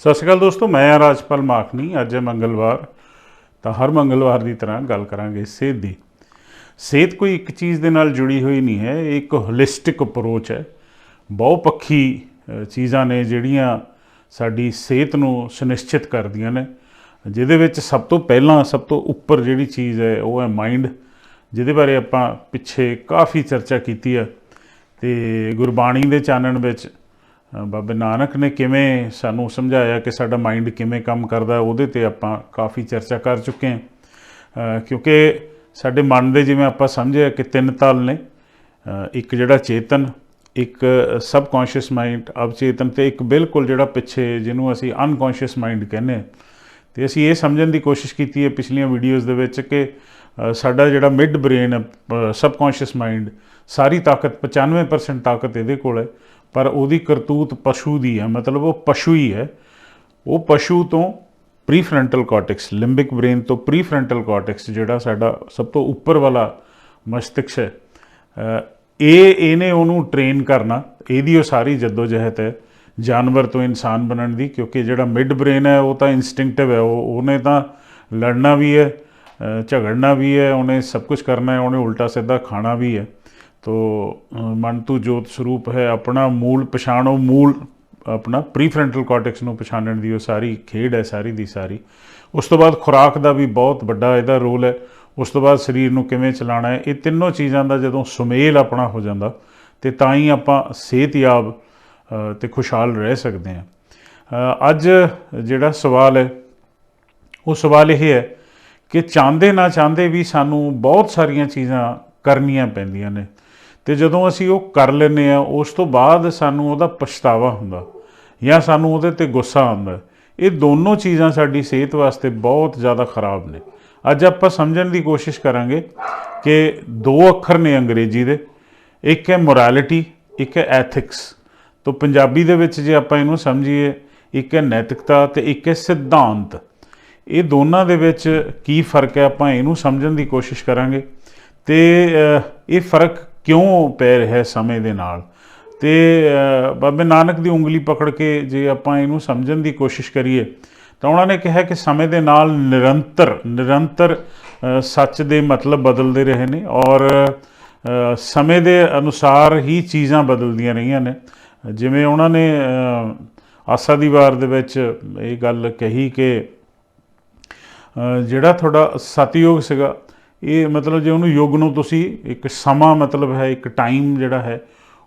ਸਤਿ ਸ਼੍ਰੀ ਅਕਾਲ ਦੋਸਤੋ, ਮੈਂ ਹਾਂ ਰਾਜਪਾਲ ਮਾਖਣੀ। ਅੱਜ ਹੈ ਮੰਗਲਵਾਰ, ਤਾਂ ਹਰ ਮੰਗਲਵਾਰ ਦੀ ਤਰ੍ਹਾਂ ਗੱਲ ਕਰਾਂਗੇ ਸਿਹਤ ਦੀ। ਸਿਹਤ ਕੋਈ ਇੱਕ ਚੀਜ਼ ਦੇ ਨਾਲ ਜੁੜੀ ਹੋਈ ਨਹੀਂ ਹੈ, ਇਹ ਇੱਕ ਹੋਲਿਸਟਿਕ ਅਪਰੋਚ ਹੈ। ਬਹੁਪੱਖੀ ਚੀਜ਼ਾਂ ਨੇ ਜਿਹੜੀਆਂ ਸਾਡੀ ਸਿਹਤ ਨੂੰ ਸੁਨਿਸ਼ਚਿਤ ਕਰਦੀਆਂ ਨੇ, ਜਿਹਦੇ ਵਿੱਚ ਸਭ ਤੋਂ ਪਹਿਲਾਂ, ਸਭ ਤੋਂ ਉੱਪਰ ਜਿਹੜੀ ਚੀਜ਼ ਹੈ, ਉਹ ਹੈ ਮਾਈਂਡ ਜਿਹਦੇ ਬਾਰੇ ਆਪਾਂ ਪਿੱਛੇ ਕਾਫੀ ਚਰਚਾ ਕੀਤੀ ਹੈ। ਤੇ ਗੁਰਬਾਣੀ ਦੇ ਚਾਨਣ ਵਿੱਚ ਬਾਬੇ ਨਾਨਕ ਨੇ ਕਿਵੇਂ ਸਾਨੂੰ ਸਮਝਾਇਆ ਕਿ ਸਾਡਾ ਮਾਈਂਡ ਕਿਵੇਂ ਕੰਮ ਕਰਦਾ ਉਹਦੇ ਤੇ ਆਪਾਂ ਕਾਫੀ ਚਰਚਾ ਕਰ ਚੁੱਕੇ ਹਾਂ। ਕਿਉਂਕਿ ਸਾਡੇ ਮਨ ਦੇ ਜਿਵੇਂ ਆਪਾਂ ਸਮਝਿਆ ਕਿ ਤਿੰਨ ਤਲ ਨੇ ਇੱਕ ਜਿਹੜਾ ਚੇਤਨ, ਇੱਕ ਸਬਕੌਂਸ਼ੀਅਸ ਮਾਈਂਡ ਅਵਚੇਤਨ ਤੇ ਇੱਕ ਬਿਲਕੁਲ ਜਿਹੜਾ ਪਿੱਛੇ ਜਿਹਨੂੰ ਅਸੀਂ ਅਨਕੌਂਸ਼ੀਅਸ ਮਾਈਂਡ ਕਹਿੰਦੇ ਹਾਂ। ਤੇ ਅਸੀਂ ਇਹ ਸਮਝਣ ਦੀ ਕੋਸ਼ਿਸ਼ ਕੀਤੀ ਹੈ ਪਿਛਲੀਆਂ ਵੀਡੀਓਜ਼ ਦੇ ਵਿੱਚ ਕਿ ਸਾਡਾ ਜਿਹੜਾ ਮਿਡ ਬ੍ਰੇਨ ਸਬਕੌਂਸ਼ੀਅਸ ਮਾਈਂਡ ਸਾਰੀ ਤਾਕਤ 95% ਤਾਕਤ ਇਹਦੇ ਕੋਲ ਹੈ। ਪਰ ਉਹਦੀ ਕਰਤੂਤ ਪਸ਼ੂ ਦੀ ਹੈ, ਮਤਲਬ ਉਹ ਪਸ਼ੂ ਹੀ ਹੈ। ਉਹ ਪਸ਼ੂ ਤੋਂ ਪ੍ਰੀਫਰੰਟਲ ਕਾਰਟੈਕਸ ਲਿੰਬਿਕ ਬ੍ਰੇਨ ਤੋਂ ਪ੍ਰੀਫਰੰਟਲ ਕਾਰਟੈਕਸ ਜਿਹੜਾ ਸਾਡਾ ਸਭ ਤੋਂ ਉੱਪਰ ਵਾਲਾ ਮਸਤਿਸ਼ਕ ਹੈ ਇਹ, ਇਹਨੇ ਉਹਨੂੰ ਟ੍ਰੇਨ ਕਰਨਾ। ਇਹਦੀ ਉਹ ਸਾਰੀ ਜਦੋਜਹਿਦ ਹੈ, ਜਾਨਵਰ ਤੋਂ ਇਨਸਾਨ ਬਣਨ ਦੀ, ਕਿਉਂਕਿ ਜਿਹੜਾ ਮਿਡ ਬ੍ਰੇਨ ਹੈ, ਉਹ ਤਾਂ ਇਨਸਟਿੰਕਟਿਵ ਹੈ। ਉਹ, ਉਹਨੇ ਤਾਂ ਲੜਨਾ ਵੀ ਹੈ ਝਗੜਨਾ ਵੀ ਹੈ, ਉਹਨੇ ਸਭ ਕੁਝ ਕਰਨਾ ਹੈ, ਉਹਨੇ ਉਲਟਾ ਸਿੱਧਾ ਖਾਣਾ ਵੀ ਹੈ। ਤੋ ਅ, ਮਨ ਜੋਤ ਸਰੂਪ ਹੈ ਆਪਣਾ ਮੂਲ ਪਛਾਣੋ ਮੂਲ ਆਪਣਾ ਪ੍ਰੀਫਰੰਟਲ ਕਾਰਟੈਕਸ ਨੂੰ ਪਛਾਣਨ ਦੀ ਉਹ ਸਾਰੀ ਖੇਡ ਹੈ ਸਾਰੀ ਦੀ ਸਾਰੀ। ਉਸ ਤੋਂ ਬਾਅਦ ਖੁਰਾਕ ਦਾ ਵੀ ਬਹੁਤ ਵੱਡਾ ਇਹਦਾ ਰੋਲ ਹੈ। ਉਸ ਤੋਂ ਬਾਅਦ ਸਰੀਰ ਨੂੰ ਕਿਵੇਂ ਚਲਾਉਣਾ ਹੈ ਇਹ ਤਿੰਨੋਂ ਚੀਜ਼ਾਂ ਦਾ ਜਦੋਂ ਸੁਮੇਲ ਆਪਣਾ ਹੋ ਜਾਂਦਾ ਤੇ ਤਾਂ ਹੀ ਆਪਾਂ ਸਿਹਤਯਾਬ ਅ, ਤੇ ਖੁਸ਼ਹਾਲ ਰਹਿ ਸਕਦੇ ਹਾਂ। ਅੱਜ ਜਿਹੜਾ ਸਵਾਲ ਹੈ ਉਹ ਸਵਾਲ ਇਹ ਹੈ ਕਿ ਚਾਹੁੰਦੇ ਨਾ ਚਾਹੁੰਦੇ ਵੀ ਸਾਨੂੰ ਬਹੁਤ ਸਾਰੀਆਂ ਚੀਜ਼ਾਂ ਕਰਨੀਆਂ ਪੈਂਦੀਆਂ ਨੇ। ਤੇ ਜਦੋਂ ਅਸੀਂ ਉਹ ਕਰ ਲੈਂਦੇ ਆ ਉਸ ਤੋਂ ਬਾਅਦ ਸਾਨੂੰ ਉਹਦਾ ਪਛਤਾਵਾ ਹੁੰਦਾ ਜਾਂ ਸਾਨੂੰ ਉਹਦੇ ਤੇ ਗੁੱਸਾ ਆਉਂਦਾ। ਇਹ ਦੋਨੋਂ ਚੀਜ਼ਾਂ ਸਾਡੀ ਸਿਹਤ ਵਾਸਤੇ ਬਹੁਤ ਜ਼ਿਆਦਾ ਖਰਾਬ ਨੇ। ਅੱਜ ਆਪਾਂ ਸਮਝਣ ਦੀ ਕੋਸ਼ਿਸ਼ ਕਰਾਂਗੇ ਕਿ ਦੋ ਅੱਖਰ ਨੇ ਅੰਗਰੇਜ਼ੀ ਦੇ। ਇੱਕ ਹੈ ਮੋਰੈਲਿਟੀ ਇੱਕ ਹੈ ਐਥਿਕਸ ਤੋਂ ਪੰਜਾਬੀ ਦੇ ਵਿੱਚ ਜੇ ਆਪਾਂ ਇਹਨੂੰ ਸਮਝੀਏ, ਇੱਕ ਹੈ ਨੈਤਿਕਤਾ ਤੇ ਇੱਕ ਹੈ ਸਿਧਾਂਤ। ਇਹ ਦੋਨਾਂ ਦੇ ਵਿੱਚ ਕੀ ਫ਼ਰਕ ਹੈ, ਆਪਾਂ ਇਹਨੂੰ ਸਮਝਣ ਦੀ ਕੋਸ਼ਿਸ਼ ਕਰਾਂਗੇ। ਤੇ ਇਹ ਫ਼ਰਕ ਕਿਉਂ ਪੈ ਰਿਹਾ ਸਮੇਂ ਦੇ ਨਾਲ? ਤੇ ਬਾਬੇ ਨਾਨਕ ਦੀ ਉਂਗਲੀ ਪਕੜ ਕੇ ਜੇ ਆਪਾਂ ਇਹਨੂੰ ਸਮਝਣ ਦੀ ਕੋਸ਼ਿਸ਼ ਕਰੀਏ, ਤਾਂ ਉਹਨਾਂ ਨੇ ਕਿਹਾ ਕਿ ਸਮੇਂ ਦੇ ਨਾਲ ਨਿਰੰਤਰ ਨਿਰੰਤਰ ਸੱਚ ਦੇ ਮਤਲਬ ਬਦਲਦੇ ਰਹੇ ਨੇ ਔਰ ਸਮੇਂ ਦੇ ਅਨੁਸਾਰ ਹੀ ਚੀਜ਼ਾਂ ਬਦਲਦੀਆਂ ਰਹੀਆਂ ਨੇ। ਜਿਵੇਂ ਉਹਨਾਂ ਨੇ ਆਸਾ ਦੀ ਵਾਰ ਦੇ ਵਿੱਚ ਇਹ ਗੱਲ ਕਹੀ ਕਿ ਜਿਹੜਾ ਤੁਹਾਡਾ ਸਤਯੁਗ ਸੀਗਾ ਇਹ ਮਤਲਬ ਜੇ ਉਹਨੂੰ ਯੁੱਗ ਨੂੰ ਤੁਸੀਂ ਇੱਕ ਸਮਾਂ ਮਤਲਬ ਹੈ, ਇੱਕ ਟਾਈਮ ਜਿਹੜਾ ਹੈ,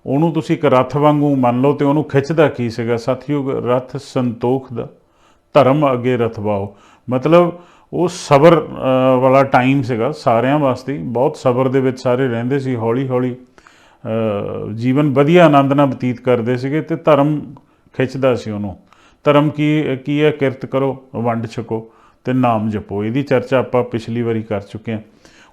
ਉਹਨੂੰ ਤੁਸੀਂ ਇੱਕ ਰੱਥ ਵਾਂਗੂ ਮੰਨ ਲਓ ਤੇ ਉਹਨੂੰ ਖਿੱਚਦਾ ਕੀ ਸੀਗਾ? ਸਤਿਯੁਗ ਰੱਥ ਸੰਤੋਖ ਦਾ ਧਰਮ ਅੱਗੇ ਰਥਵਾਓ ਮਤਲਬ ਉਹ ਸਬਰ ਵਾਲਾ ਟਾਈਮ ਸੀਗਾ ਸਾਰਿਆਂ ਵਾਸਤੇ। ਬਹੁਤ ਸਬਰ ਦੇ ਵਿੱਚ ਸਾਰੇ ਰਹਿੰਦੇ ਸੀ ਹੌਲੀ ਹੌਲੀ ਜੀਵਨ ਵਧੀਆ ਆਨੰਦ ਨਾਲ ਬਤੀਤ ਕਰਦੇ ਸੀਗੇ ਤੇ ਧਰਮ ਖਿੱਚਦਾ ਸੀ ਉਹਨੂੰ। ਧਰਮ ਕੀ ਕੀ ਹੈ? ਕਿਰਤ ਕਰੋ, ਵੰਡ ਛਕੋ ਤੇ ਨਾਮ ਜਪੋ। ਇਹਦੀ ਚਰਚਾ ਆਪਾਂ ਪਿਛਲੀ ਵਾਰੀ ਕਰ ਚੁੱਕੇ ਹਾਂ।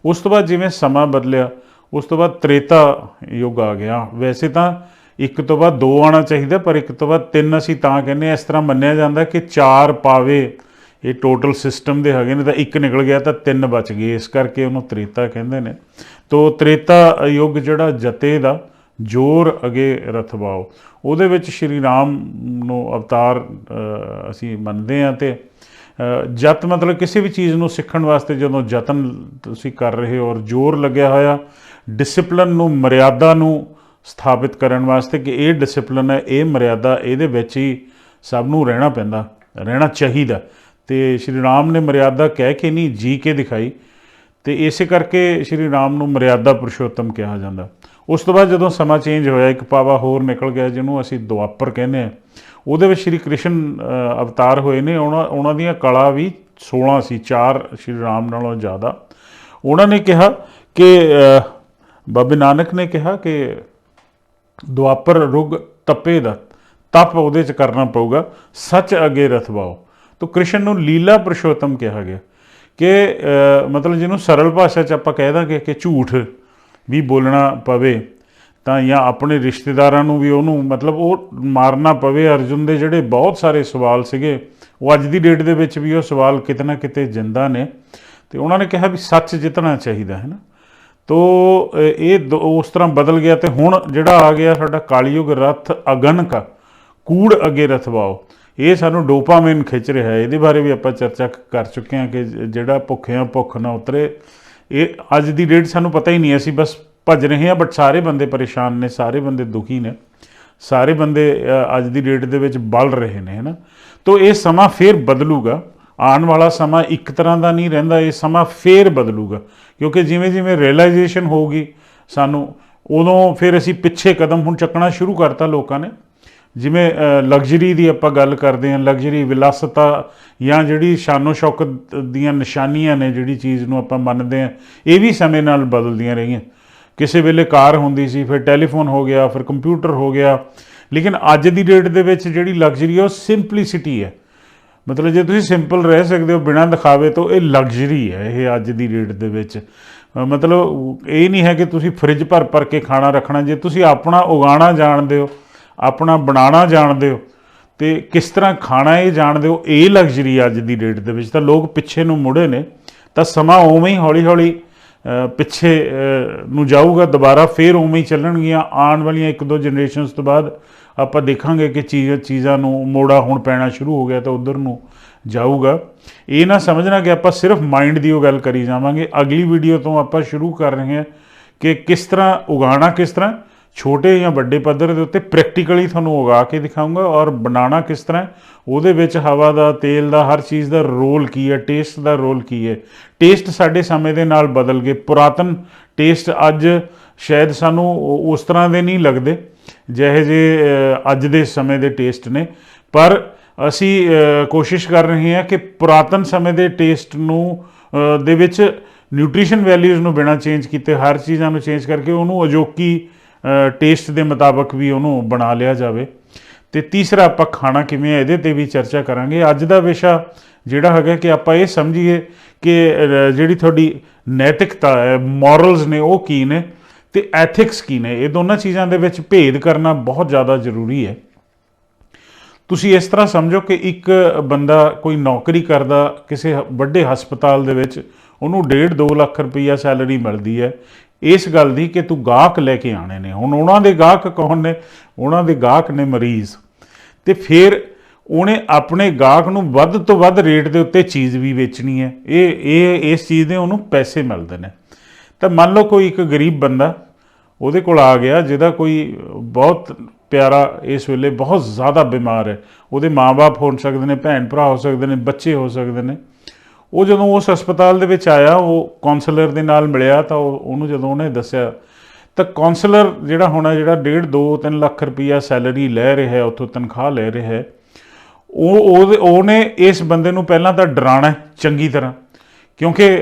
ਉਸ ਤੋਂ ਬਾਅਦ ਜਿਵੇਂ ਸਮਾਂ ਬਦਲਿਆ, ਉਸ ਤੋਂ ਬਾਅਦ ਤ੍ਰੇਤਾ ਯੁੱਗ ਆ ਗਿਆ। ਵੈਸੇ ਤਾਂ ਇੱਕ ਤੋਂ ਬਾਅਦ ਦੋ ਆਣਾ ਚਾਹੀਦਾ, ਪਰ ਇੱਕ ਤੋਂ ਬਾਅਦ ਤਿੰਨ ਅਸੀਂ ਤਾਂ ਕਹਿੰਦੇ ਇਸ ਤਰ੍ਹਾਂ ਮੰਨਿਆ ਜਾਂਦਾ ਕਿ ਚਾਰ ਪਾਵੇ ਇਹ ਟੋਟਲ ਸਿਸਟਮ ਦੇ ਹੈਗੇ ਨੇ, ਤਾਂ ਇੱਕ ਨਿਕਲ ਗਿਆ ਤਾਂ ਤਿੰਨ ਬਚ ਗਏ। ਇਸ ਕਰਕੇ ਉਹਨੂੰ ਤ੍ਰੇਤਾ ਕਹਿੰਦੇ ਨੇ। ਤੋ ਤ੍ਰੇਤਾ ਯੁੱਗ ਜਿਹੜਾ ਜਤੇ ਦਾ, ਜੋਰ ਅਗੇ ਰਥਵਾਓ। ਉਹਦੇ ਵਿੱਚ ਸ਼੍ਰੀ ਰਾਮ ਨੂੰ ਅਵਤਾਰ ਅਸੀਂ ਮੰਨਦੇ ਹਾਂ ਤੇ ਜਤ ਮਤਲਬ ਕਿਸੇ ਵੀ ਚੀਜ਼ ਨੂੰ ਸਿੱਖਣ ਵਾਸਤੇ ਜਦੋਂ ਯਤਨ ਤੁਸੀਂ ਕਰ ਰਹੇ ਹੋ ਔਰ ਜ਼ੋਰ ਲੱਗਿਆ ਹੋਇਆ ਡਿਸਪਲਿਨ ਨੂੰ, ਮਰਿਆਦਾ ਨੂੰ ਸਥਾਪਿਤ ਕਰਨ ਵਾਸਤੇ ਕਿ ਇਹ ਡਿਸਪਲਿਨ ਹੈ, ਇਹ ਮਰਿਆਦਾ ਇਹਦੇ ਵਿੱਚ ਹੀ ਸਭ ਨੂੰ ਰਹਿਣਾ ਪੈਂਦਾ, ਰਹਿਣਾ ਚਾਹੀਦਾ। ਤੇ ਸ਼੍ਰੀ ਰਾਮ ਨੇ ਮਰਿਆਦਾ ਕਹਿ ਕੇ ਨਹੀਂ, ਜੀ ਕੇ ਦਿਖਾਈ। ਤੇ ਇਸੇ ਕਰਕੇ ਸ਼੍ਰੀ ਰਾਮ ਨੂੰ ਮਰਿਆਦਾ ਪੁਰਸ਼ੋਤਮ ਕਿਹਾ ਜਾਂਦਾ। ਉਸ ਤੋਂ ਬਾਅਦ ਜਦੋਂ ਸਮਾਂ ਚੇਂਜ ਹੋਇਆ, ਇੱਕ ਪਾਵਾ ਹੋਰ ਨਿਕਲ ਗਿਆ, ਜਿਹਨੂੰ ਅਸੀਂ ਦੁਆਪਰ ਕਹਿੰਦੇ ਆ ਉਹਦੇ ਵਿੱਚ ਸ਼੍ਰੀ ਕ੍ਰਿਸ਼ਨ ਅਵਤਾਰ ਹੋਏ ਨੇ। ਉਹਨਾਂ ਉਹਨਾਂ ਦੀਆਂ ਕਲਾ ਵੀ 16 ਸੀ 4 ਸ਼੍ਰੀ ਰਾਮ ਨਾਲੋਂ ਜ਼ਿਆਦਾ। ਉਹਨਾਂ ਨੇ ਕਿਹਾ ਕਿ ਬਾਬੇ ਨਾਨਕ ਨੇ ਕਿਹਾ ਕਿ ਦੁਆਪਰ ਰੁਗ ਤਪੇ ਦਾ, ਤਪ ਉਹਦੇ ਚ ਕਰਨਾ ਪਊਗਾ, ਸੱਚ ਅਗੇ ਰਥਵਾਓ ਤੋ ਕ੍ਰਿਸ਼ਨ ਨੂੰ ਲੀਲਾ ਪੁਰਸ਼ੋਤਮ ਕਿਹਾ ਗਿਆ ਕਿ ਮਤਲਬ ਜਿਹਨੂੰ ਸਰਲ ਭਾਸ਼ਾ ਚ ਆਪਾਂ ਕਹਿ ਦਾਂਗੇ ਕਿ ਝੂਠ ਵੀ ਬੋਲਣਾ ਪਵੇ। ਤਾਂ ਜਾਂ ਆਪਣੇ ਰਿਸ਼ਤੇਦਾਰਾਂ ਨੂੰ ਵੀ ਉਹਨੂੰ ਮਤਲਬ ਉਹ ਮਾਰਨਾ ਪਵੇ। ਅਰਜੁਨ ਦੇ ਜਿਹੜੇ ਬਹੁਤ ਸਾਰੇ ਸਵਾਲ ਸੀਗੇ, ਉਹ ਅੱਜ ਦੀ ਡੇਟ ਦੇ ਵਿੱਚ ਵੀ ਉਹ ਸਵਾਲ ਕਿਤੇ ਨਾ ਕਿਤੇ ਜਿੰਦਾ ਨੇ। ਤੇ ਉਹਨਾਂ ਨੇ ਕਿਹਾ ਵੀ ਸੱਚ ਜਿੱਤਣਾ ਚਾਹੀਦਾ ਹੈ ਨਾ। ਤੋ ਇਹ ਦ- ਉਸ ਤਰ੍ਹਾਂ ਬਦਲ ਗਿਆ ਤੇ ਹੁਣ ਜਿਹੜਾ ਆ ਗਿਆ ਸਾਡਾ ਕਾਲਯੁਗ ਰਥ ਅਗਨ ਕਾ ਕੂੜ ਅਗੇ ਰਥਵਾਓ। ਇਹ ਸਾਨੂੰ ਡੋਪਾਮਾਈਨ ਖਿੱਚ ਰਿਹਾ ਹੈ। ਇਹਦੇ ਬਾਰੇ ਵੀ ਆਪਾਂ ਚਰਚਾ ਕਰ ਚੁੱਕੇ ਹਾਂ ਕਿ ਜਿਹੜਾ ਭੁੱਖਿਆਂ ਭੁੱਖ ਨਾ ਉਤਰੇ। ਇਹ ਅੱਜ ਦੀ ਡੇਟ ਸਾਨੂੰ ਪਤਾ ਹੀ ਨਹੀਂ, ਅਸੀਂ ਬਸ ਭੱਜ ਰਹੇ ਹਾਂ ਬਟ ਸਾਰੇ ਬੰਦੇ ਪਰੇਸ਼ਾਨ ਨੇ, ਸਾਰੇ ਬੰਦੇ ਦੁਖੀ ਨੇ। ਸਾਰੇ ਬੰਦੇ ਅੱਜ ਦੀ ਡੇਟ ਦੇ ਵਿੱਚ ਬਲ ਰਹੇ ਨੇ, ਹੈਨਾ। ਤੋ ਇਹ ਸਮਾਂ ਫੇਰ ਬਦਲੂਗਾ। ਆਉਣ ਵਾਲਾ ਸਮਾਂ ਇੱਕ ਤਰ੍ਹਾਂ ਦਾ ਨਹੀਂ ਰਹਿੰਦਾ, ਇਹ ਸਮਾਂ ਫੇਰ ਬਦਲੂਗਾ। ਕਿਉਂਕਿ ਜਿਵੇਂ ਜਿਵੇਂ ਰਿਅਲਾਈਜੇਸ਼ਨ ਹੋਊਗੀ, ਸਾਨੂੰ ਉਦੋਂ ਫਿਰ ਅਸੀਂ ਪਿੱਛੇ ਕਦਮ ਹੁਣ ਚੱਕਣਾ ਸ਼ੁਰੂ ਕਰਤਾ ਲੋਕਾਂ ਨੇ। ਜਿਵੇਂ ਲਗਜ਼ਰੀ ਦੀ ਆਪਾਂ ਗੱਲ ਕਰਦੇ ਹਾਂ ਲਗਜ਼ਰੀ ਵਿਲਾਸਤਾ ਜਾਂ ਜਿਹੜੀ ਸ਼ਾਨੋ ਸ਼ੌਕਤ ਦੀਆਂ ਨਿਸ਼ਾਨੀਆਂ ਨੇ, ਜਿਹੜੀ ਚੀਜ਼ ਨੂੰ ਆਪਾਂ ਮੰਨਦੇ ਹਾਂ, ਇਹ ਵੀ ਸਮੇਂ ਨਾਲ ਬਦਲਦੀਆਂ ਰਹੀਆਂ। ਕਿਸੇ ਵੇਲੇ ਕਾਰ ਹੁੰਦੀ ਸੀ, ਫਿਰ ਟੈਲੀਫੋਨ ਹੋ ਗਿਆ, ਫਿਰ ਕੰਪਿਊਟਰ ਹੋ ਗਿਆ। ਲੇਕਿਨ ਅੱਜ ਦੀ ਡੇਟ ਦੇ ਵਿੱਚ ਜਿਹੜੀ ਲਗਜ਼ਰੀ ਹੈ ਉਹ ਸਿੰਪਲਿਸਿਟੀ ਹੈ। ਮਤਲਬ ਜੇ ਤੁਸੀਂ ਸਿੰਪਲ ਰਹਿ ਸਕਦੇ ਹੋ ਬਿਨਾਂ ਦਿਖਾਵੇ, ਤੋਂ ਇਹ ਲਗਜ਼ਰੀ ਹੈ ਇਹ ਅੱਜ ਦੀ ਡੇਟ ਦੇ ਵਿੱਚ। ਮਤਲਬ ਇਹ ਨਹੀਂ ਹੈ ਕਿ ਤੁਸੀਂ ਫ੍ਰਿਜ ਭਰ ਭਰ ਕੇ ਖਾਣਾ ਰੱਖਣਾ, ਜੇ ਤੁਸੀਂ ਆਪਣਾ ਉਗਾਉਣਾ ਜਾਣਦੇ ਹੋ, ਆਪਣਾ ਬਣਾਉਣਾ ਜਾਣਦੇ ਹੋ, ਤੇ ਕਿਸ ਤਰ੍ਹਾਂ ਖਾਣਾ ਇਹ ਜਾਣਦੇ ਹੋ, ਇਹ ਲਗਜ਼ਰੀ ਅੱਜ ਦੀ ਡੇਟ ਦੇ ਵਿੱਚ। ਤਾਂ ਲੋਕ ਪਿੱਛੇ ਨੂੰ ਮੁੜੇ ਨੇ, ਤਾਂ ਸਮਾਂ ਉਵੇਂ ਹੀ ਹੌਲੀ ਹੌਲੀ ਪਿੱਛੇ ਨੂੰ ਜਾਊਗਾ, ਦੁਬਾਰਾ ਫੇਰ ਉਵੇਂ ਹੀ ਚੱਲਣਗੀਆਂ, ਆਉਣ ਵਾਲੀਆਂ ਇੱਕ ਦੋ ਜਨਰੇਸ਼ਨਸ ਤੋਂ ਬਾਅਦ ਆਪਾਂ ਦੇਖਾਂਗੇ ਕਿ ਚੀਜ਼, ਚੀਜ਼ਾਂ ਨੂੰ ਮੋੜਾ ਹੁਣ ਪੈਣਾ ਸ਼ੁਰੂ ਹੋ ਗਿਆ ਤਾਂ ਉਧਰ ਨੂੰ ਜਾਊਗਾ। ਇਹ ਨਾ ਸਮਝਣਾ ਕਿ ਆਪਾਂ ਸਿਰਫ ਮਾਈਂਡ ਦੀ ਉਹ ਗੱਲ ਕਰੀ ਜਾਵਾਂਗੇ। ਅਗਲੀ ਵੀਡੀਓ ਤੋਂ ਆਪਾਂ ਸ਼ੁਰੂ ਕਰ ਰਹੇ ਹਾਂ ਕਿ ਕਿਸ ਤਰ੍ਹਾਂ ਉਗਾਉਣਾ, ਕਿਸ ਤਰ੍ਹਾਂ ਛੋਟੇ ਜਾਂ ਵੱਡੇ ਪੱਧਰ ਦੇ ਉੱਤੇ ਪ੍ਰੈਕਟੀਕਲੀ ਤੁਹਾਨੂੰ ਉਗਾ ਕੇ ਦਿਖਾਊਂਗਾ ਔਰ ਬਣਾਉਣਾ ਕਿਸ ਤਰ੍ਹਾਂ ਉਹਦੇ ਵਿੱਚ ਹਵਾ ਦਾ, ਤੇਲ ਦਾ, ਹਰ ਚੀਜ਼ ਦਾ ਰੋਲ ਕੀ ਹੈ? ਟੇਸਟ ਦਾ ਰੋਲ ਕੀ ਹੈ? ਟੇਸਟ ਸਾਡੇ ਸਮੇਂ ਦੇ ਨਾਲ ਬਦਲ ਗਏ। ਪੁਰਾਤਨ ਟੇਸਟ ਅੱਜ ਸ਼ਾਇਦ ਸਾਨੂੰ ਉਸ ਤਰ੍ਹਾਂ ਦੇ ਨਹੀਂ ਲੱਗਦੇ, ਜਿਹੇ ਜੇ ਅੱਜ ਦੇ ਸਮੇਂ ਦੇ ਟੇਸਟ ਨੇ। ਪਰ ਅਸੀਂ ਕੋਸ਼ਿਸ਼ ਕਰ ਰਹੇ ਹਾਂ ਕਿ ਪੁਰਾਤਨ ਸਮੇਂ ਦੇ ਟੇਸਟ ਨੂੰ ਦੇ ਵਿੱਚ ਨਿਊਟ੍ਰੀਸ਼ਨ ਵੈਲਿਊਜ਼ ਨੂੰ ਬਿਨਾਂ ਚੇਂਜ ਕੀਤੇ, ਹਰ ਚੀਜ਼ਾਂ ਨੂੰ ਚੇਂਜ ਕਰਕੇ ਉਹਨੂੰ ਅਜੋਕੀ ਟੇਸਟ ਦੇ ਮੁਤਾਬਕ ਵੀ ਉਹਨੂੰ ਬਣਾ ਲਿਆ ਜਾਵੇ। ਤੇ ਤੀਸਰਾ ਆਪਾਂ ਖਾਣਾ ਕਿਵੇਂ ਹੈ ਇਹਦੇ ਤੇ ਵੀ ਚਰਚਾ ਕਰਾਂਗੇ। ਅੱਜ ਦਾ ਵਿਸ਼ਾ ਜਿਹੜਾ ਹੈਗਾ ਕਿ ਆਪਾਂ ਇਹ ਸਮਝੀਏ ਕਿ ਜਿਹੜੀ ਤੁਹਾਡੀ ਨੈਤਿਕਤਾ ਹੈ ਮੋਰਲਸ ਨੇ ਉਹ ਕੀ ਨੇ ਤੇ ਐਥਿਕਸ ਕੀ ਨੇ। ਇਹ ਦੋਨਾਂ ਚੀਜ਼ਾਂ ਦੇ ਵਿੱਚ ਭੇਦ ਕਰਨਾ ਬਹੁਤ ਜ਼ਿਆਦਾ ਜ਼ਰੂਰੀ ਹੈ। ਤੁਸੀਂ ਇਸ ਤਰ੍ਹਾਂ ਸਮਝੋ ਕਿ ਇੱਕ ਬੰਦਾ ਕੋਈ ਨੌਕਰੀ ਕਰਦਾ, ਕਿਸੇ ਵੱਡੇ ਹਸਪਤਾਲ ਦੇ ਵਿੱਚ, ਉਹਨੂੰ 1.5 2 ਲੱਖ ਰੁਪਈਆ ਸੈਲਰੀ ਮਿਲਦੀ ਹੈ। ਇਸ ਗੱਲ ਦੀ ਕਿ ਤੂੰ ਗਾਹਕ ਲੈ ਕੇ ਆਣੇ ਨੇ। ਹੁਣ ਉਹਨਾਂ ਦੇ ਗਾਹਕ ਕੌਣ ਨੇ? ਉਹਨਾਂ ਦੇ ਗਾਹਕ ਨੇ ਮਰੀਜ਼। ਤੇ ਫਿਰ ਉਹਨੇ ਆਪਣੇ ਗਾਹਕ ਨੂੰ ਵੱਧ ਤੋਂ ਵੱਧ ਰੇਟ ਦੇ ਉੱਤੇ ਚੀਜ਼ ਵੀ ਵੇਚਣੀ ਹੈ। ਇਹ ਇਹ, ਇਸ ਚੀਜ਼ ਦੇ ਉਹਨੂੰ ਪੈਸੇ ਮਿਲਦੇ ਨੇ। ਤਾਂ ਮੰਨ ਲਓ ਕੋਈ ਇੱਕ ਗਰੀਬ ਬੰਦਾ ਉਹਦੇ ਕੋਲ ਆ ਗਿਆ, ਜਿਹਦਾ ਕੋਈ ਬਹੁਤ ਪਿਆਰਾ ਇਸ ਵੇਲੇ ਬਹੁਤ ਜ਼ਿਆਦਾ ਬਿਮਾਰ ਹੈ। ਉਹਦੇ ਮਾਪੇ ਹੋ ਸਕਦੇ ਨੇ ਭੈਣ ਭਰਾ ਹੋ ਸਕਦੇ ਨੇ, ਬੱਚੇ ਹੋ ਸਕਦੇ ਨੇ। ਉਹ ਜਦੋਂ ਉਸ ਹਸਪਤਾਲ ਦੇ ਵਿੱਚ ਆਇਆ, ਉਹ ਕਾਉਂਸਲਰ ਦੇ ਨਾਲ ਮਿਲਿਆ ਤਾਂ ਉਹ- ਉਹਨੂੰ ਜਦੋਂ ਉਹਨੇ ਦੱਸਿਆ, ਤਾਂ ਕਾਉਂਸਲਰ ਜਿਹੜਾ ਹੋਣਾ, ਜਿਹੜਾ 1.5 2 3 ਲੱਖ ਰੁਪਈਆ ਸੈਲਰੀ ਲੈ ਰਿਹਾ ਹੈ, ਉੱਥੋਂ ਤਨਖਾਹ ਲੈ ਰਿਹਾ ਹੈ, ਉਹ ਉਹਨੇ ਇਸ ਬੰਦੇ ਨੂੰ ਪਹਿਲਾਂ ਤਾਂ ਡਰਾਣਾ ਚੰਗੀ ਤਰ੍ਹਾਂ, ਕਿਉਂਕਿ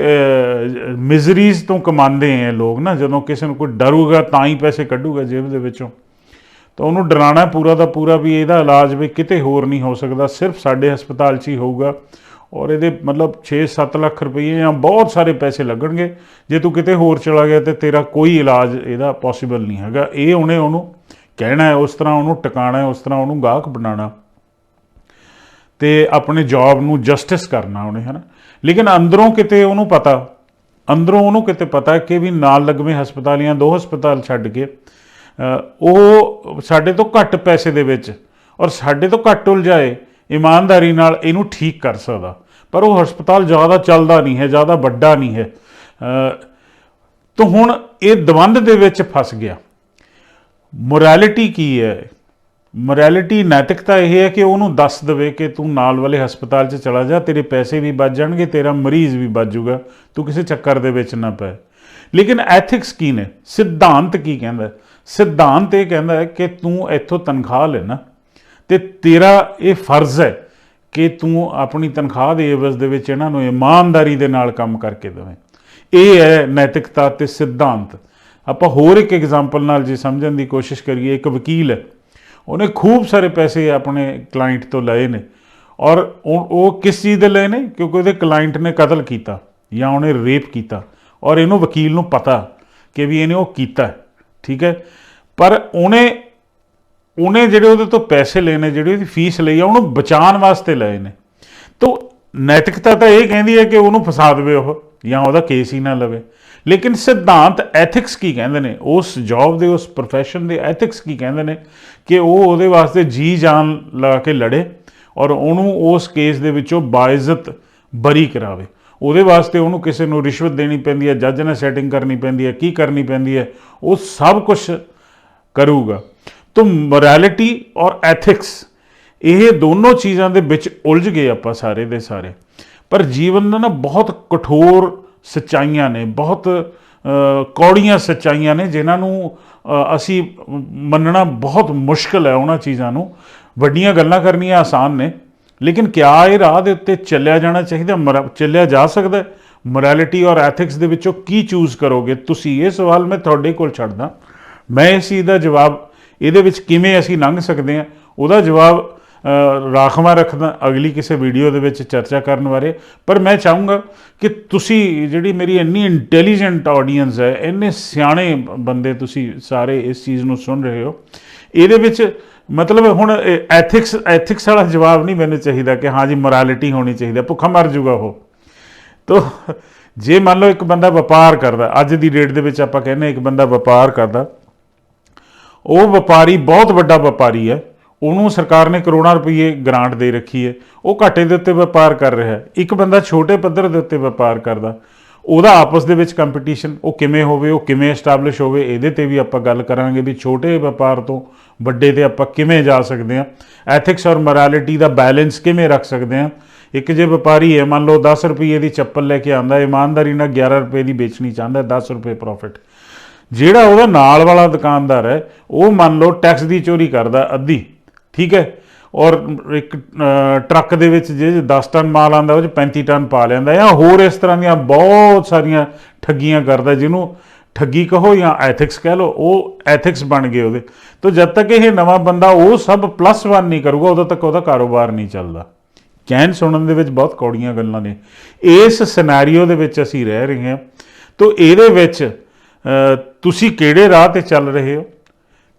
ਮਿਜ਼ਰੀਜ਼ ਤੋਂ ਕਮਾਉਂਦੇ ਆ ਲੋਕ ਨਾ, ਜਦੋਂ ਕਿਸੇ ਨੂੰ ਕੋਈ ਡਰੂਗਾ ਤਾਂ ਹੀ ਪੈਸੇ ਕੱਢੂਗਾ ਜੇਬ ਦੇ ਵਿੱਚੋਂ। ਤਾਂ ਉਹਨੂੰ ਡਰਾਣਾ ਪੂਰਾ ਦਾ ਪੂਰਾ ਵੀ ਇਹਦਾ ਇਲਾਜ ਵੀ ਕਿਤੇ ਹੋਰ ਨਹੀਂ ਹੋ ਸਕਦਾ, ਸਿਰਫ ਸਾਡੇ ਹਸਪਤਾਲ 'ਚ ਹੀ ਹੋਊਗਾ। ਔਰ ਇਹਦੇ ਮਤਲਬ 6-7 ਲੱਖ ਰੁਪਏ ਜਾਂ ਬਹੁਤ ਸਾਰੇ ਪੈਸੇ ਲੱਗਣਗੇ। ਜੇ ਤੂੰ ਕਿਤੇ ਹੋਰ ਚਲਾ ਗਿਆ ਤੇ ਤੇਰਾ ਕੋਈ ਇਲਾਜ ਇਹਦਾ ਪੋਸੀਬਲ ਨਹੀਂ ਹੈਗਾ। ਇਹ ਉਹਨੇ ਉਹਨੂੰ ਕਹਿਣਾ ਹੈ, ਉਸ ਤਰ੍ਹਾਂ ਉਹਨੂੰ ਟਿਕਾਣਾ ਹੈ, ਉਸ ਤਰ੍ਹਾਂ ਉਹਨੂੰ ਗਾਹਕ ਬਣਾਉਣਾ। ਤੇ ਆਪਣੇ ਜੌਬ ਨੂੰ ਜਸਟਿਸ ਕਰਨਾ ਉਹਨੇ, ਹਨਾ? ਲੇਕਿਨ ਅੰਦਰੋਂ ਕਿਤੇ ਉਹਨੂੰ ਪਤਾ, ਅੰਦਰੋਂ ਉਹਨੂੰ ਕਿਤੇ ਪਤਾ ਕਿ ਵੀ ਨਾਲ ਲੱਗਵੇਂ ਹਸਪਤਾਲ ਜਾਂ ਦੋ ਹਸਪਤਾਲ ਛੱਡ ਕੇ ਉਹ ਸਾਡੇ ਤੋਂ ਘੱਟ ਪੈਸੇ ਦੇ ਵਿੱਚ ਔਰ ਸਾਡੇ ਤੋਂ ਘੱਟ ਉਲਝਾਏ। ਇਮਾਨਦਾਰੀ ਨਾਲ ਇਹਨੂੰ ਠੀਕ ਕਰ ਸਕਦਾ। ਪਰ ਉਹ ਹਸਪਤਾਲ ਜ਼ਿਆਦਾ ਚੱਲਦਾ ਨਹੀਂ ਹੈ ਜ਼ਿਆਦਾ ਵੱਡਾ ਨਹੀਂ ਹੈ। ਅ, ਤਾਂ ਹੁਣ ਇਹ ਦਵੰਦ ਦੇ ਵਿੱਚ ਫਸ ਗਿਆ। ਮੋਰੈਲਿਟੀ ਕੀ ਹੈ? ਮੋਰੈਲਿਟੀ ਨੈਤਿਕਤਾ ਇਹ ਹੈ ਕਿ ਉਹਨੂੰ ਦੱਸ ਦੇਵੇ ਕਿ ਤੂੰ ਨਾਲ ਵਾਲੇ ਹਸਪਤਾਲ 'ਚ ਚਲਾ ਜਾ ਤੇਰੇ ਪੈਸੇ ਵੀ ਬਚ ਜਾਣਗੇ ਤੇਰਾ ਮਰੀਜ਼ ਵੀ ਬਚ ਜਾਊਗਾ। ਤੂੰ ਕਿਸੇ ਚੱਕਰ ਦੇ ਵਿੱਚ ਨਾ ਪਏ ਲੇਕਿਨ ਐਥਿਕਸ ਕੀ ਨੇ? ਸਿਧਾਂਤ ਕੀ ਕਹਿੰਦਾ? ਸਿਧਾਂਤ ਇਹ ਕਹਿੰਦਾ ਹੈ ਕਿ ਤੂੰ ਇੱਥੋਂ ਤਨਖਾਹ ਲੈਣਾ ਤੇ ਤੇਰਾ ਇਹ ਫਰਜ਼ ਹੈ ਕਿ ਤੂੰ ਆਪਣੀ ਤਨਖਾਹ ਦੇ ਇਵਜ਼ ਦੇ ਵਿੱਚ ਇਹਨਾਂ ਨੂੰ ਇਮਾਨਦਾਰੀ ਦੇ ਨਾਲ ਕੰਮ ਕਰਕੇ ਦੇਵੇਂ। ਇਹ ਹੈ ਨੈਤਿਕਤਾ ਤੇ ਸਿਧਾਂਤ। ਆਪਾਂ ਹੋਰ ਇੱਕ ਐਗਜ਼ਾਮਪਲ ਨਾਲ ਜੇ ਸਮਝਣ ਦੀ ਕੋਸ਼ਿਸ਼ ਕਰੀਏ, ਇੱਕ ਵਕੀਲ ਹੈ। ਉਹਨੇ ਖੂਬ ਸਾਰੇ ਪੈਸੇ ਆਪਣੇ ਕਲਾਇੰਟ ਤੋਂ ਲਏ ਨੇ ਔਰ ਉਹ ਉਹ ਕਿਸ ਚੀਜ਼ ਦੇ ਲਏ ਨੇ? ਕਿਉਂਕਿ ਉਹਦੇ ਕਲਾਇੰਟ ਨੇ ਕਤਲ ਕੀਤਾ ਜਾਂ ਉਹਨੇ ਰੇਪ ਕੀਤਾ ਔਰ ਇਹਨੂੰ ਵਕੀਲ ਨੂੰ ਪਤਾ ਕਿ ਵੀ ਇਹਨੇ ਉਹ ਕੀਤਾ, ਠੀਕ ਹੈ? ਪਰ ਉਹਨੇ ਉਹਨੇ ਜਿਹੜੇ ਉਹਦੇ ਤੋਂ ਪੈਸੇ ਲਏ ਨੇ, ਜਿਹੜੀ ਉਹਦੀ ਫੀਸ ਲਈ ਆ, ਉਹਨੂੰ ਬਚਾਉਣ ਵਾਸਤੇ ਲਏ ਨੇ। ਤੋ ਨੈਤਿਕਤਾ ਤਾਂ ਇਹ ਕਹਿੰਦੀ ਹੈ ਕਿ ਉਹਨੂੰ ਫਸਾ ਦੇਵੇ ਉਹ, ਜਾਂ ਉਹਦਾ ਕੇਸ ਹੀ ਨਾ ਲਵੇ। ਲੇਕਿਨ ਸਿਧਾਂਤ ਐਥਿਕਸ ਕੀ ਕਹਿੰਦੇ ਨੇ? ਉਸ ਜੌਬ ਦੇ, ਉਸ profession ਦੇ ਐਥਿਕਸ ਕੀ ਕਹਿੰਦੇ ਨੇ? ਕਿ ਉਹ ਉਹਦੇ ਵਾਸਤੇ ਜੀ ਜਾਨ ਲਾ ਕੇ ਲੜੇ ਔਰ ਉਹਨੂੰ ਉਸ ਕੇਸ ਦੇ ਵਿੱਚੋਂ ਬਾਇਜ਼ਤ ਬਰੀ ਕਰਾਵੇ। ਉਹਦੇ ਵਾਸਤੇ ਉਹਨੂੰ ਕਿਸੇ ਨੂੰ ਰਿਸ਼ਵਤ ਦੇਣੀ ਪੈਂਦੀ ਹੈ, ਜੱਜ ਨਾਲ ਸੈਟਿੰਗ ਕਰਨੀ ਪੈਂਦੀ ਹੈ, ਕੀ ਕਰਨੀ ਪੈਂਦੀ ਹੈ, ਉਹ ਸਭ ਕੁਝ ਕਰੂਗਾ। ਤਾਂ ਮੋਰੈਲਿਟੀ ਔਰ ਐਥਿਕਸ ਇਹ ਦੋਨੋਂ ਚੀਜ਼ਾਂ ਦੇ ਵਿੱਚ ਉਲਝ ਗਏ ਆਪਾਂ ਸਾਰੇ ਦੇ ਸਾਰੇ। ਪਰ ਜੀਵਨ ਦਾ ਨਾ ਬਹੁਤ ਕਠੋਰ ਸੱਚਾਈਆਂ ਨੇ, ਬਹੁਤ ਕੌੜੀਆਂ ਸੱਚਾਈਆਂ ਨੇ, ਜਿਨ੍ਹਾਂ ਨੂੰ ਅਸੀਂ ਮੰਨਣਾ ਬਹੁਤ ਮੁਸ਼ਕਲ ਹੈ ਉਹਨਾਂ ਚੀਜ਼ਾਂ ਨੂੰ। ਵੱਡੀਆਂ ਗੱਲਾਂ ਕਰਨੀਆਂ ਆਸਾਨ ਨੇ, ਲੇਕਿਨ ਕਿਆ ਇਹ ਰਾਹ ਦੇ ਉੱਤੇ ਚੱਲਿਆ ਜਾਣਾ ਚਾਹੀਦਾ? ਮਰਾ- ਚੱਲਿਆ ਜਾ ਸਕਦਾ ਮੋਰੈਲਿਟੀ ਔਰ ਐਥਿਕਸ ਦੇ ਵਿੱਚੋਂ ਕੀ ਚੂਜ਼ ਕਰੋਗੇ? ਤੁਸੀਂ, ਇਹ ਸਵਾਲ ਮੈਂ ਤੁਹਾਡੇ ਕੋਲ ਛੱਡਦਾ। ਮੈਂ ਇਸ ਚੀਜ਼ ਦਾ ਜਵਾਬ ਇਹਦੇ ਵਿੱਚ ਕਿਵੇਂ ਅਸੀਂ ਲੰਘ ਸਕਦੇ ਹਾਂ? ਉਹਦਾ ਜਵਾਬ ਅ, ਰਾਖਵਾਂ ਰੱਖਦਾ ਅਗਲੀ ਕਿਸੇ ਵੀਡੀਓ ਦੇ ਵਿੱਚ ਚਰਚਾ ਕਰਨ ਬਾਰੇ। ਪਰ ਮੈਂ ਚਾਹੂੰਗਾ ਕਿ ਤੁਸੀਂ ਜਿਹੜੀ ਮੇਰੀ ਇੰਨੀ ਇੰਟੈਲੀਜੈਂਟ ਆਡੀਅנס ਹੈ ਇੰਨੇ ਸਿਆਣੇ ਬੰਦੇ ਤੁਸੀਂ ਸਾਰੇ ਇਸ ਚੀਜ਼ ਨੂੰ ਸੁਣ ਰਹੇ ਹੋ ਇਹਦੇ ਵਿੱਚ ਮਤਲਬ ਹੁਣ ਐਥਿਕਸ ਐਥਿਕਸ ਵਾਲਾ ਜਵਾਬ ਨਹੀਂ ਮੈਨੂੰ ਚਾਹੀਦਾ ਕਿ ਹਾਂ ਜੀ ਮੋਰੈਲਿਟੀ ਹੋਣੀ ਚਾਹੀਦੀ ਭੁੱਖਾ ਮਰ ਜੂਗਾ ਉਹ। ਤੋ ਜੇ ਮੰਨ ਲਓ ਇੱਕ ਬੰਦਾ ਵਪਾਰ ਕਰਦਾ ਅੱਜ ਦੀ ਡੇਟ ਦੇ ਵਿੱਚ ਆਪਾਂ ਕਹਿੰਦੇ ਇੱਕ ਬੰਦਾ ਵਪਾਰ ਕਰਦਾ ਉਹ ਵਪਾਰੀ ਬਹੁਤ ਵੱਡਾ ਵਪਾਰੀ ਹੈ। ਉਹਨੂੰ ਸਰਕਾਰ ਨੇ ਕਰੋੜਾਂ ਰੁਪਏ ਗ੍ਰਾਂਟ ਦੇ ਰੱਖੀ ਹੈ। ਉਹ ਘਾਟੇ ਦੇ ਉੱਤੇ ਵਪਾਰ ਕਰ ਰਿਹਾ ਹੈ। ਇੱਕ ਬੰਦਾ ਛੋਟੇ ਪੱਧਰ ਦੇ ਉੱਤੇ ਵਪਾਰ ਕਰਦਾ। ਉਹਦਾ ਆਪਸ ਦੇ ਵਿੱਚ ਕੰਪੀਟੀਸ਼ਨ ਉਹ ਕਿਵੇਂ ਹੋਵੇ, ਉਹ ਕਿਵੇਂ ਐਸਟੈਬਲਿਸ਼ ਹੋਵੇ, ਇਹਦੇ ਤੇ ਵੀ ਆਪਾਂ ਗੱਲ ਕਰਾਂਗੇ ਵੀ ਛੋਟੇ ਵਪਾਰ ਤੋਂ ਵੱਡੇ ਤੇ ਆਪਾਂ ਕਿਵੇਂ ਜਾ ਸਕਦੇ ਹਾਂ। ਐਥਿਕਸ ਔਰ ਮੋਰੈਲਿਟੀ ਦਾ ਬੈਲੈਂਸ ਕਿਵੇਂ ਰੱਖ ਸਕਦੇ ਹਾਂ। ਇੱਕ ਜੇ ਵਪਾਰੀ ਹੈ, ਮੰਨ ਲਓ 10 ਰੁਪਏ ਦੀ ਚੱਪਲ ਲੈ ਕੇ ਆਂਦਾ ਇਮਾਨਦਾਰੀ ਨਾਲ 11 ਰੁਪਏ ਦੀ ਵੇਚਣੀ ਚਾਹੁੰਦਾ 10 ਰੁਪਏ ਪ੍ਰੋਫਿਟ ਜਿਹੜਾ ਉਹਦਾ ਨਾਲ ਵਾਲਾ ਦੁਕਾਨਦਾਰ ਹੈ, ਉਹ ਮੰਨ ਲਓ ਟੈਕਸ ਦੀ ਚੋਰੀ ਕਰਦਾ ਅੱਧੀ, ਠੀਕ ਹੈ? ਔਰ ਇੱਕ ਟਰੱਕ ਦੇ ਵਿੱਚ ਜੇ 10 ਟਨ ਮਾਲ ਆਂਦਾ ਉਹ 'ਚ 35 ਟਨ ਪਾ ਲੈਂਦਾ ਜਾਂ ਹੋਰ ਇਸ ਤਰ੍ਹਾਂ ਦੀਆਂ ਬਹੁਤ ਸਾਰੀਆਂ ਠੱਗੀਆਂ ਕਰਦਾ ਜਿਹਨੂੰ ਠੱਗੀ ਕਹੋ ਜਾਂ ਐਥਿਕਸ ਕਹਿ ਲਓ, ਉਹ ਐਥਿਕਸ ਬਣ ਗਏ ਉਹਦੇ। ਤੋਂ ਜਦ ਤੱਕ ਇਹ ਨਵਾਂ ਬੰਦਾ ਉਹ ਸਭ ਪਲੱਸ 1 ਨਹੀਂ ਕਰੂਗਾ, ਉਦੋਂ ਤੱਕ ਉਹਦਾ ਕਾਰੋਬਾਰ ਨਹੀਂ ਚੱਲਦਾ। ਕਹਿਣ ਸੁਣਨ ਦੇ ਵਿੱਚ ਬਹੁਤ ਕੌੜੀਆਂ ਗੱਲਾਂ ਨੇ। ਇਸ ਸਿਨੈਰੀਓ ਦੇ ਵਿੱਚ ਅਸੀਂ ਰਹਿ ਰਹੇ ਹਾਂ। ਤੋਂ ਇਹਦੇ ਵਿੱਚ ਤੁਸੀਂ ਕਿਹੜੇ ਰਾਹ ਤੇ ਚੱਲ ਰਹੇ ਹੋ?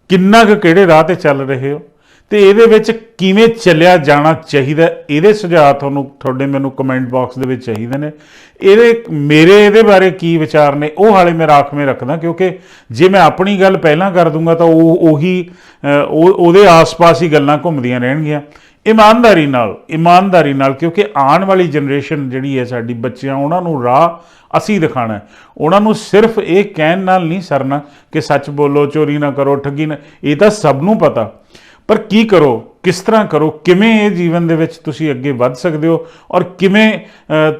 ਕਿੰਨਾ ਕੁ ਕਿਹੜੇ ਰਾਹ ਤੇ ਚੱਲ ਰਹੇ ਹੋ? ਤੇ ਇਹਦੇ ਵਿੱਚ ਕਿਵੇਂ ਚੱਲਿਆ ਜਾਣਾ ਚਾਹੀਦਾ ਇਹਦੇ ਸੁਝਾਅ ਤੁਹਾਨੂੰ ਤੁਹਾਡੇ ਮੈਨੂੰ ਕਮੈਂਟ ਬਾਕਸ ਦੇ ਵਿੱਚ ਚਾਹੀਦੇ ਨੇ। ਇਹਦੇ, ਮੇਰੇ ਇਹਦੇ ਬਾਰੇ ਕੀ ਵਿਚਾਰ ਨੇ, ਉਹ ਹਾਲੇ ਮੈਂ ਰਾਖਵੇਂ ਰੱਖਦਾ, ਕਿਉਂਕਿ ਜੇ ਮੈਂ ਆਪਣੀ ਗੱਲ ਪਹਿਲਾਂ ਕਰ ਦੂੰਗਾ ਤਾਂ ਉਹ ਉਹੀ ਉਹਦੇ ਆਸ-ਪਾਸ ਹੀ ਗੱਲਾਂ ਘੁੰਮਦੀਆਂ ਰਹਿਣਗੀਆਂ। ਇਮਾਨਦਾਰੀ ਨਾਲ ਇਮਾਨਦਾਰੀ ਨਾਲ, ਕਿਉਂਕਿ ਆਉਣ ਵਾਲੀ ਜਨਰੇਸ਼ਨ ਜਿਹੜੀ ਹੈ ਸਾਡੀ, ਬੱਚਿਆਂ, ਉਹਨਾਂ ਨੂੰ ਰਾਹ ਅਸੀਂ ਦਿਖਾਣਾ ਉਹਨਾਂ ਨੂੰ ਸਿਰਫ ਇਹ ਕਹਿਣ ਨਾਲ ਨਹੀਂ ਸਰਨਾ ਕਿ ਸੱਚ ਬੋਲੋ, ਚੋਰੀ ਨਾ ਕਰੋ, ਠੱਗੀ ਨਾ, ਇਹ ਤਾਂ ਸਭ ਨੂੰ ਪਤਾ। ਪਰ ਕੀ ਕਰੋ? ਕਿਸ ਤਰ੍ਹਾਂ ਕਰੋ? ਕਿਵੇਂ ਇਹ ਜੀਵਨ ਦੇ ਵਿੱਚ ਤੁਸੀਂ ਅੱਗੇ ਵੱਧ ਸਕਦੇ ਹੋ? ਔਰ ਕਿਵੇਂ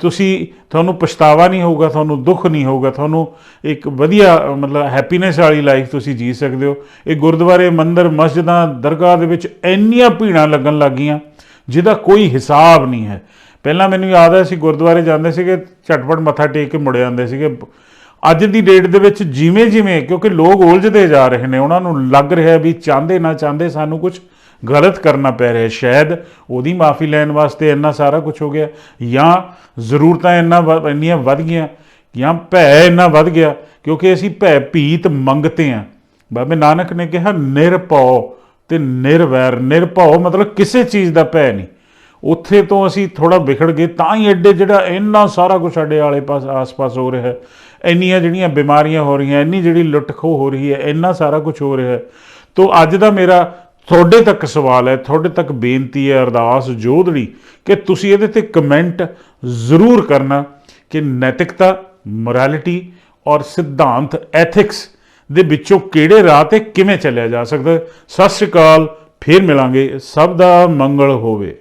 ਤੁਸੀਂ ਤੁਹਾਨੂੰ ਪਛਤਾਵਾ ਨਹੀਂ ਹੋਊਗਾ, ਤੁਹਾਨੂੰ ਦੁੱਖ ਨਹੀਂ ਹੋਊਗਾ, ਤੁਹਾਨੂੰ ਇੱਕ ਵਧੀਆ, ਮਤਲਬ ਹੈਪੀਨੈਸ ਵਾਲੀ ਲਾਈਫ ਤੁਸੀਂ ਜੀ ਸਕਦੇ ਹੋ। ਇਹ ਗੁਰਦੁਆਰੇ, ਮੰਦਿਰ, ਮਸਜਿਦਾਂ, ਦਰਗਾਹ ਦੇ ਵਿੱਚ ਇੰਨੀਆਂ ਭੀੜਾਂ ਲੱਗਣ ਲੱਗੀਆਂ ਜਿਹਦਾ ਕੋਈ ਹਿਸਾਬ ਨਹੀਂ ਹੈ। ਪਹਿਲਾਂ ਮੈਨੂੰ ਯਾਦ ਹੈ ਅਸੀਂ ਗੁਰਦੁਆਰੇ ਜਾਂਦੇ ਸੀਗੇ, ਝਟਪਟ ਮੱਥਾ ਟੇਕ ਕੇ ਮੁੜ ਜਾਂਦੇ ਸੀਗੇ। ਅੱਜ ਦੀ ਡੇਟ ਦੇ ਵਿੱਚ ਜਿਵੇਂ ਜਿਵੇਂ, ਕਿਉਂਕਿ ਲੋਕ ਉਲਝਦੇ ਜਾ ਰਹੇ ਨੇ, ਉਹਨਾਂ ਨੂੰ ਲੱਗ ਰਿਹਾ ਵੀ ਚਾਹੁੰਦੇ ਨਾ ਚਾਹੁੰਦੇ ਸਾਨੂੰ ਕੁਝ ਗਲਤ ਕਰਨਾ ਪੈ ਰਿਹਾ। ਸ਼ਾਇਦ ਉਹਦੀ ਮਾਫੀ ਲੈਣ ਵਾਸਤੇ ਇੰਨਾ ਸਾਰਾ ਕੁਝ ਹੋ ਗਿਆ, ਜਾਂ ਜ਼ਰੂਰਤਾਂ ਇੰਨਾ ਵ- ਇੰਨੀਆਂ ਵੱਧ ਗਈਆਂ, ਜਾਂ ਭੈ ਇੰਨਾ ਵੱਧ ਗਿਆ, ਕਿਉਂਕਿ ਅਸੀਂ ਭੈ ਭੀਤ ਮੰਗਤੇ ਆ। ਬਾਬੇ ਨਾਨਕ ਨੇ ਕਿਹਾ, ਨਿਰਭਉ ਤੇ ਨਿਰਵੈਰ। ਨਿਰਭਉ ਮਤਲਬ ਕਿਸੇ ਚੀਜ਼ ਦਾ ਭੈ ਨਹੀਂ। ਉੱਥੇ ਤੋਂ ਅਸੀਂ ਥੋੜਾ ਵਿਖੜ ਗਏ, ਤਾਂ ਹੀ ਐਡੇ ਜਿਹੜਾ ਇੰਨਾ ਸਾਰਾ ਕੁਝ ਸਾਡੇ ਆਲੇ ਪਾਸ ਆਸ-ਪਾਸ ਹੋ ਰਿਹਾ ਹੈ। ਇੰਨੀਆਂ ਜਿਹੜੀਆਂ ਬਿਮਾਰੀਆਂ ਹੋ ਰਹੀਆਂ, ਇੰਨੀ ਜਿਹੜੀ ਲੁੱਟ ਖੋਹ ਹੋ ਰਹੀ ਹੈ, ਇੰਨਾ ਸਾਰਾ ਕੁਝ ਹੋ ਰਿਹਾ ਹੈ। ਤੋਂ ਅੱਜ ਦਾ ਮੇਰਾ ਤੁਹਾਡੇ ਤੱਕ ਸਵਾਲ ਹੈ, ਤੁਹਾਡੇ ਤੱਕ ਬੇਨਤੀ ਹੈ, ਅਰਦਾਸ, ਜੋਧੜੀ, ਕਿ ਤੁਸੀਂ ਇਹਦੇ ਤੇ ਕਮੈਂਟ ਜ਼ਰੂਰ ਕਰਨਾ ਕਿ ਨੈਤਿਕਤਾ, ਮੋਰੈਲਿਟੀ ਔਰ ਸਿਧਾਂਤ, ਐਥਿਕਸ ਦੇ ਵਿੱਚੋਂ ਕਿਹੜੇ ਰਾਹ ਤੇ ਕਿਵੇਂ ਚੱਲਿਆ ਜਾ ਸਕਦਾ ਸਤਿ ਸ਼੍ਰੀ ਅਕਾਲ, ਫਿਰ ਮਿਲਾਂਗੇ। ਸਭ ਦਾ ਮੰਗਲ ਹੋਵੇ।